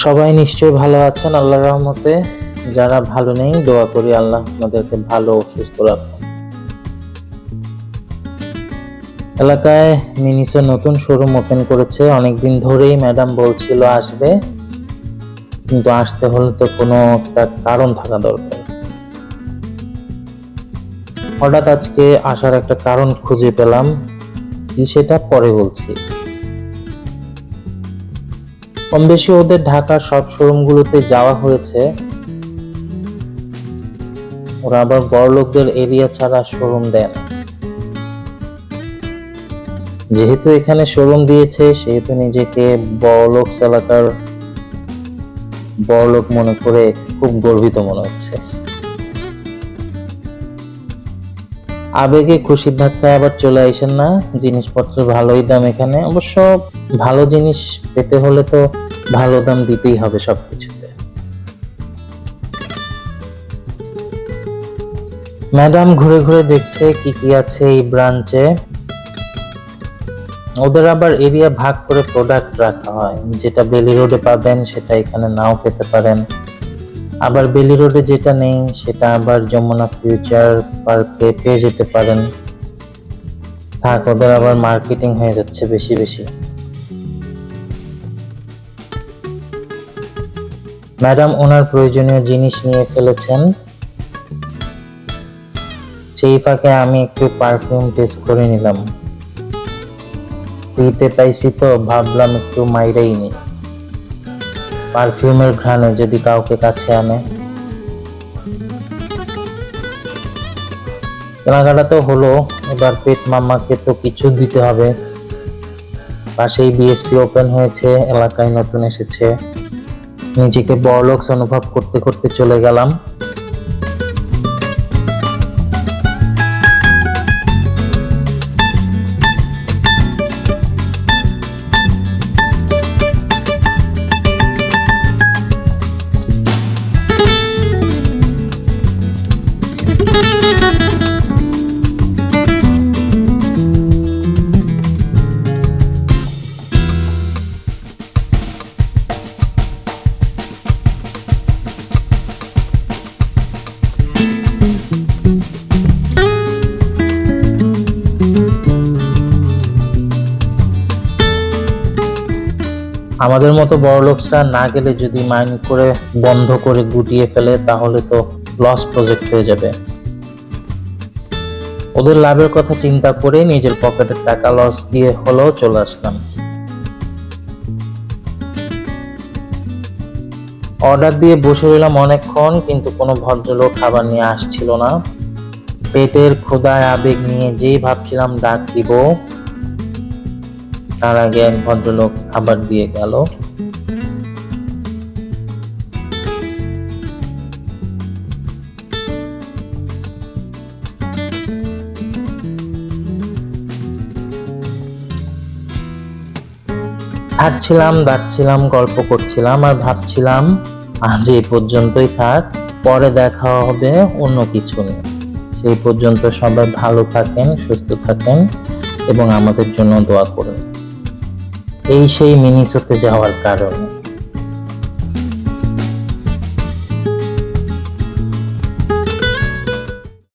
সবাই নিশ্চয়ই ভালো আছেন, আল্লাহর রহমতে। যারা ভালো নেই, দোয়া করি আল্লাহ আমাদেরকে ভালো সুস্থ রাখুন। এলাকায় মিনিসের নতুন শোরুম ওপেন করেছে। অনেকদিন ধরেই ম্যাডাম বলছিল আসবে। কিন্তু আসতে হলে তো কোনো একটা কারণ থাকা দরকার। হঠাৎ আজকে আসার একটা কারণ খুঁজে পেলাম। সেটা পরে বলছি। কম বেশি ওদের ঢাকার সব শোরুমগুলোতে যাওয়া হয়েছে। ওরা আবার বড় লোকদের এরিয়া ছাড়া শোরুম দেন যেহেতু এখানে শোরুম দিয়েছে, সেহেতু নিজেকে বড়লোক এলাকার বড়লোক মনে করে খুব গর্বিত মনে হচ্ছে। আবেগে খুশির ধাক্কায় আবার চলে আসেন না। জিনিসপত্র ভালোই দাম এখানে। অবশ্য ভালো জিনিস পেতে হলে তো ভালো দাম দিতেই হবে সবকিছুতে। ম্যাডাম ঘুরে ঘুরে দেখছে কি কি আছে এই ব্রাঞ্চে। ওদের আবার এরিয়া ভাগ করে প্রোডাক্ট রাখা হয়। যেটা বেলি রোডে পাবেন, সেটা এখানে নাও পেতে পারেন। আবার বেলি রোডে যেটা নেই, সেটা আবার যমুনা ফিউচার পার্কে পেয়ে যেতে পারেন। থাক, ওদের আবার মার্কেটিং হয়ে যাচ্ছে বেশি বেশি। ম্যাডাম ওনার প্রয়োজনীয় জিনিস নিয়ে ফেলেছেন। সেই ফাঁকে আমি একটু পারফিউম টেস্ট করে নিলাম। ফ্রিতে পাইছি তো, ভাবলাম একটু মাইরাই নি পারফিউমের ঘ্রাণে যদি কাউকে কাছে আনে। কেনাকাটা তো হলো, এবার পেট মামাকে তো কিছু দিতে হবে। পাশেই বিএফসি ওপেন হয়েছে, এলাকায় নতুন এসেছে। নিজেকে বড়লোকস অনুভব করতে করতে চলে গেলাম। আমাদের মতো বড় লোকসরা না গেলে যদি মাইন্ড করে বন্ধ করে গুটিয়ে ফেলে, তাহলে তো লস প্রজেক্ট হয়ে যাবে। ওদের লাভের কথা চিন্তা করে নিজের পকেটের টাকা লস দিয়ে হলেও চলে আসলাম। অর্ডার দিয়ে বসে রইলাম অনেকক্ষণ, কিন্তু কোনো ভদ্রলোক খাবার নিয়ে আসছিল না। পেটের ক্ষুদায় আবেগ নিয়ে যেই ভাবছিলাম ডাক দিব তার আগে এক ভদ্রলোক খাবার দিয়ে গেল। হাঁটছিলাম দাঁড়ছিলাম গল্প করছিলাম আর ভাবছিলাম, আজ এই পর্যন্তই থাক, পরে দেখা হবে, অন্য কিছু নিয়ে সেই পর্যন্ত সবাই ভালো থাকেন, সুস্থ থাকেন এবং আমাদের জন্য দোয়া করুন। এই সেই মিনিসোতে যাওয়ার কারণ।